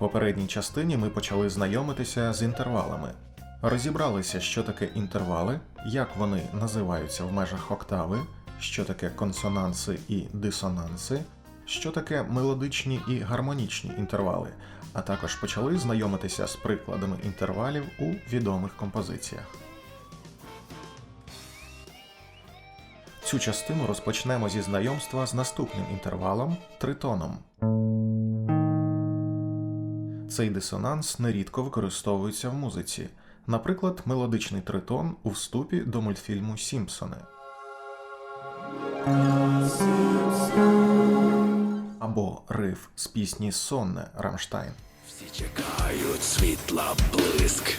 попередній частині ми почали знайомитися з інтервалами. Розібралися, що таке інтервали, як вони називаються в межах октави, що таке консонанси і дисонанси, що таке мелодичні і гармонічні інтервали, а також почали знайомитися з прикладами інтервалів у відомих композиціях. Цю частину розпочнемо зі знайомства з наступним інтервалом тритоном. Цей дисонанс нерідко використовується в музиці, наприклад, мелодичний тритон у вступі до мультфільму Сімпсони. Або риф з пісні Сонне Рамштайн. Всі чекають світла блиск.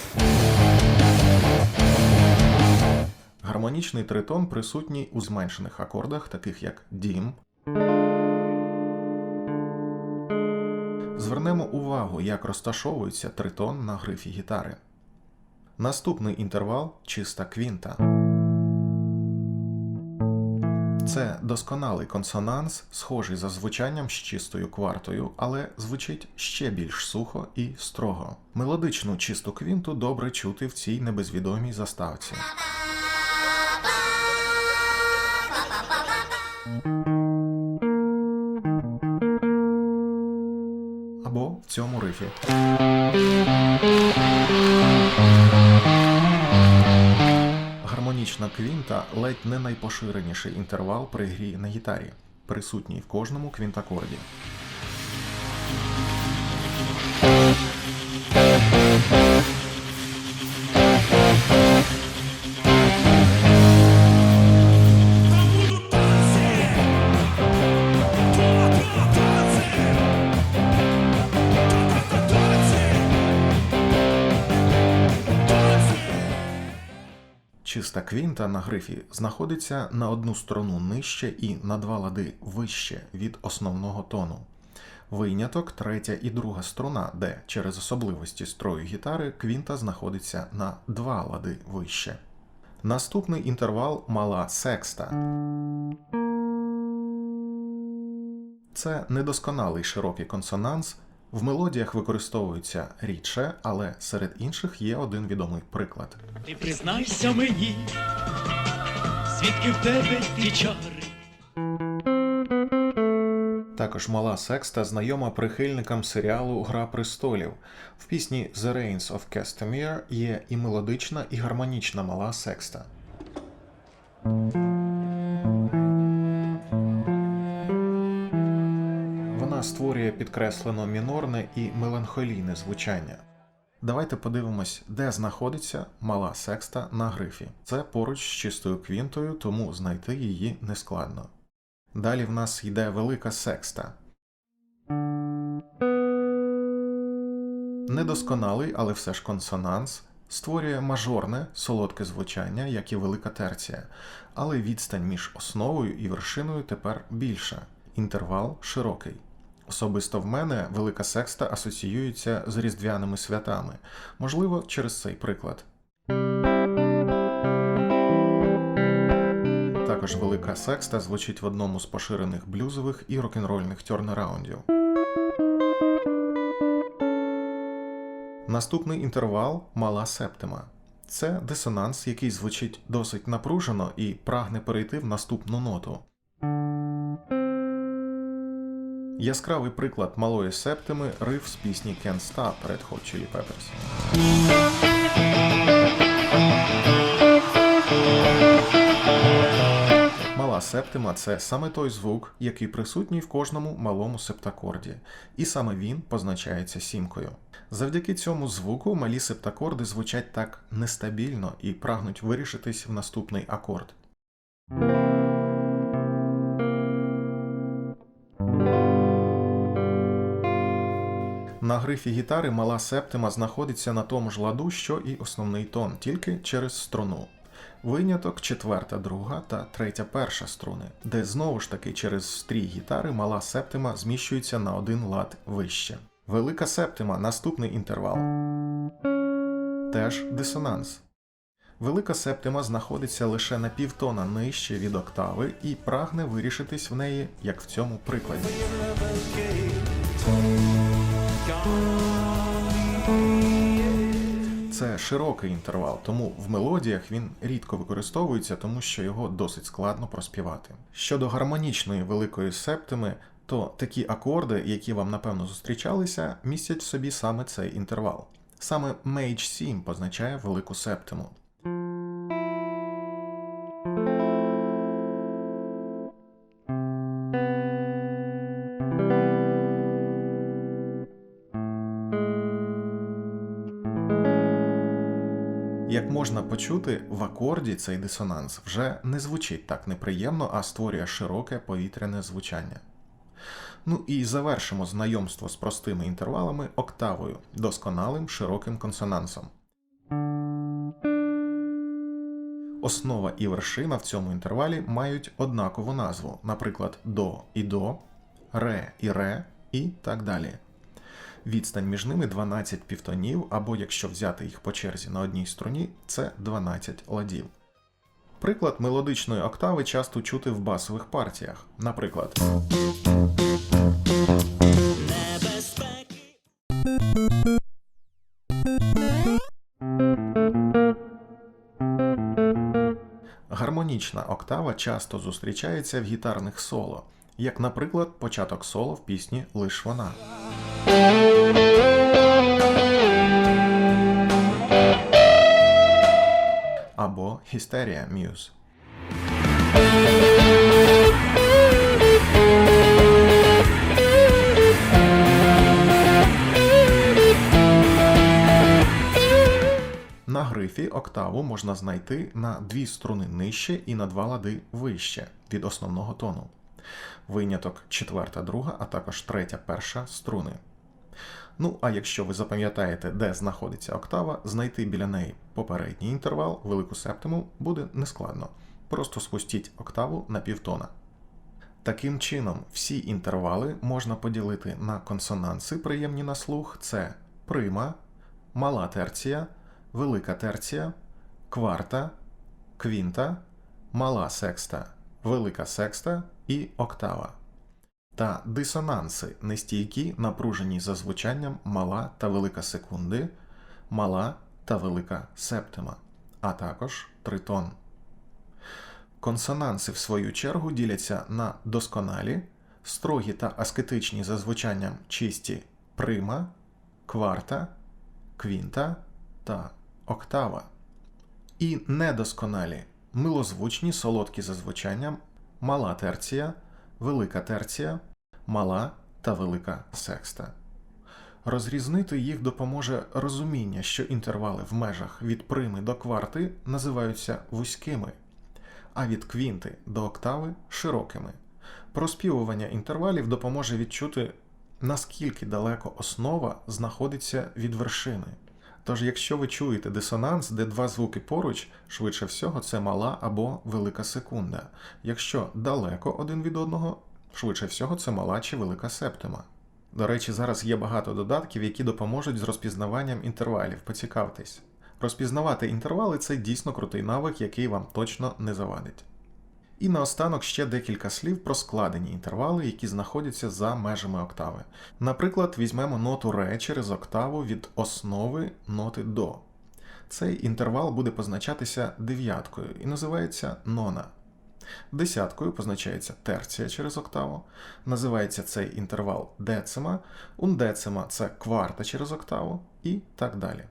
Гармонічний тритон присутній у зменшених акордах, таких як дім. Звернемо увагу, як розташовується тритон на грифі гітари. Наступний інтервал чиста квінта. Це досконалий консонанс, схожий за звучанням з чистою квартою, але звучить ще більш сухо і строго. Мелодичну чисту квінту добре чути в цій небезвідомій заставці. Цьому рифі. Гармонічна квінта ледь не найпоширеніший інтервал при грі на гітарі, присутній в кожному квінтакорді. Чиста квінта на грифі знаходиться на одну струну нижче і на два лади вище від основного тону. Виняток третя і друга струна, де через особливості строю гітари квінта знаходиться на два лади вище. Наступний інтервал мала секста. Це недосконалий широкий консонанс. В мелодіях використовується рідше, але серед інших є один відомий приклад. Ти признайся мені, звідки в тебе ті чари? Також мала секста знайома прихильникам серіалу Гра престолів. В пісні The Reigns of Castamere є і мелодична, і гармонічна мала секста. Створює підкреслено мінорне і меланхолійне звучання. Давайте подивимось, де знаходиться мала секста на грифі. Це поруч з чистою квінтою, тому знайти її нескладно. Далі в нас йде велика секста. Недосконалий, але все ж консонанс створює мажорне солодке звучання, як і велика терція, але відстань між основою і вершиною тепер більша. Інтервал широкий. Особисто в мене велика секста асоціюється з різдвяними святами, можливо, через цей приклад. Також велика секста звучить в одному з поширених блюзових і рок-н-рольних тьорнараундів. Наступний інтервал мала септима. Це дисонанс, який звучить досить напружено і прагне перейти в наступну ноту. Яскравий приклад малої септими риф з пісні Can't Stop Red Hot Chili Peppers. Мала септима це саме той звук, який присутній в кожному малому септакорді, і саме він позначається сімкою. Завдяки цьому звуку малі септакорди звучать так нестабільно і прагнуть вирішитись в наступний акорд. На грифі гітари мала септима знаходиться на тому ж ладу, що і основний тон, тільки через струну. Виняток четверта, друга та третя перша струни, де знову ж таки через стрій гітари мала септима зміщується на один лад вище. Велика септима наступний інтервал. Теж дисонанс. Велика септима знаходиться лише на півтона нижче від октави і прагне вирішитись в неї, як в цьому прикладі. Це широкий інтервал, тому в мелодіях він рідко використовується, тому що його досить складно проспівати. Щодо гармонічної великої септими, то такі акорди, які вам напевно зустрічалися, містять в собі саме цей інтервал. Саме mage7 позначає велику септиму. Можна почути, в акорді цей дисонанс вже не звучить так неприємно, а створює широке повітряне звучання. Ну і завершимо знайомство з простими інтервалами октавою, досконалим широким консонансом. Основа і вершина в цьому інтервалі мають однакову назву, наприклад, до і до, ре і ре і так далі. Відстань між ними 12 півтонів, або якщо взяти їх по черзі на одній струні, це 12 ладів. Приклад мелодичної октави часто чути в басових партіях. Наприклад, гармонічна октава часто зустрічається в гітарних соло, як, наприклад, початок соло в пісні Лиш вона. Або Hysteria Muse. На грифі октаву можна знайти на дві струни нижче і на два лади вище від основного тону. Виняток четверта, друга, а також третя, перша струни. Ну, а якщо ви запам'ятаєте, де знаходиться октава, знайти біля неї попередній інтервал, велику септиму, буде нескладно. Просто спустіть октаву на півтона. Таким чином, всі інтервали можна поділити на консонанси, приємні на слух: це прима, мала терція, велика терція, кварта, квінта, мала секста, велика секста і октава та дисонанси нестійкі, напружені за звучанням мала та велика секунди, мала та велика септима, а також тритон. Консонанси, в свою чергу, діляться на досконалі, строгі та аскетичні за звучанням чисті прима, кварта, квінта та октава. І недосконалі милозвучні солодкі за звучанням мала терція, велика терція, мала та велика секста. Розрізнити їх допоможе розуміння, що інтервали в межах від прими до кварти називаються вузькими, а від квінти до октави широкими. Проспівування інтервалів допоможе відчути, наскільки далеко основа знаходиться від вершини. Тож, якщо ви чуєте дисонанс, де два звуки поруч, швидше всього, це мала або велика секунда. Якщо далеко один від одного, швидше всього, це мала чи велика септима. До речі, зараз є багато додатків, які допоможуть з розпізнаванням інтервалів. Поцікавтесь. Розпізнавати інтервали це дійсно крутий навик, який вам точно не завадить. І наостанок ще декілька слів про складені інтервали, які знаходяться за межами октави. Наприклад, візьмемо ноту ре через октаву від основи ноти до. Цей інтервал буде позначатися дев'яткою і називається нона. Десяткою позначається терція через октаву. Називається цей інтервал децима, ундецима це кварта через октаву і так далі.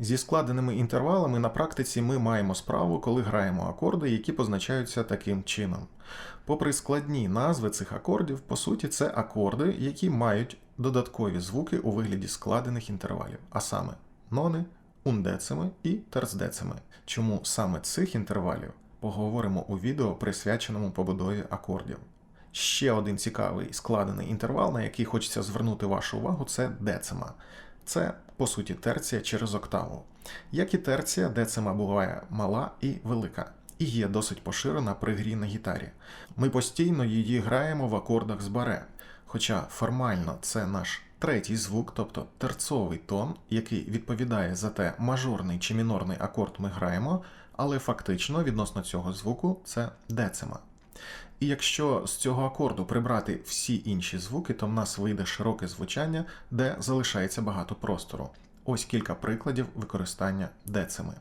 Зі складеними інтервалами на практиці ми маємо справу, коли граємо акорди, які позначаються таким чином. Попри складні назви цих акордів, по суті, це акорди, які мають додаткові звуки у вигляді складених інтервалів, а саме нони, ундецими і терцдецими. Чому саме цих інтервалів поговоримо у відео, присвяченому побудові акордів. Ще один цікавий складений інтервал, на який хочеться звернути вашу увагу, це децима. Це, по суті, терція через октаву. Як і терція, децима буває мала і велика, і є досить поширена при грі на гітарі. Ми постійно її граємо в акордах з баре, хоча формально це наш третій звук, тобто терцовий тон, який відповідає за те, мажорний чи мінорний акорд ми граємо, але фактично відносно цього звуку це децима. І якщо з цього акорду прибрати всі інші звуки, то в нас вийде широке звучання, де залишається багато простору. Ось кілька прикладів використання децими.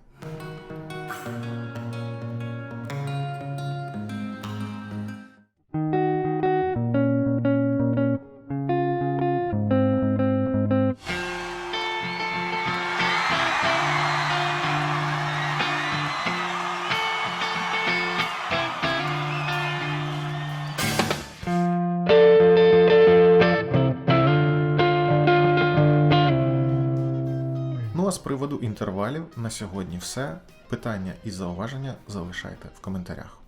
З на сьогодні все. Питання і зауваження залишайте в коментарях.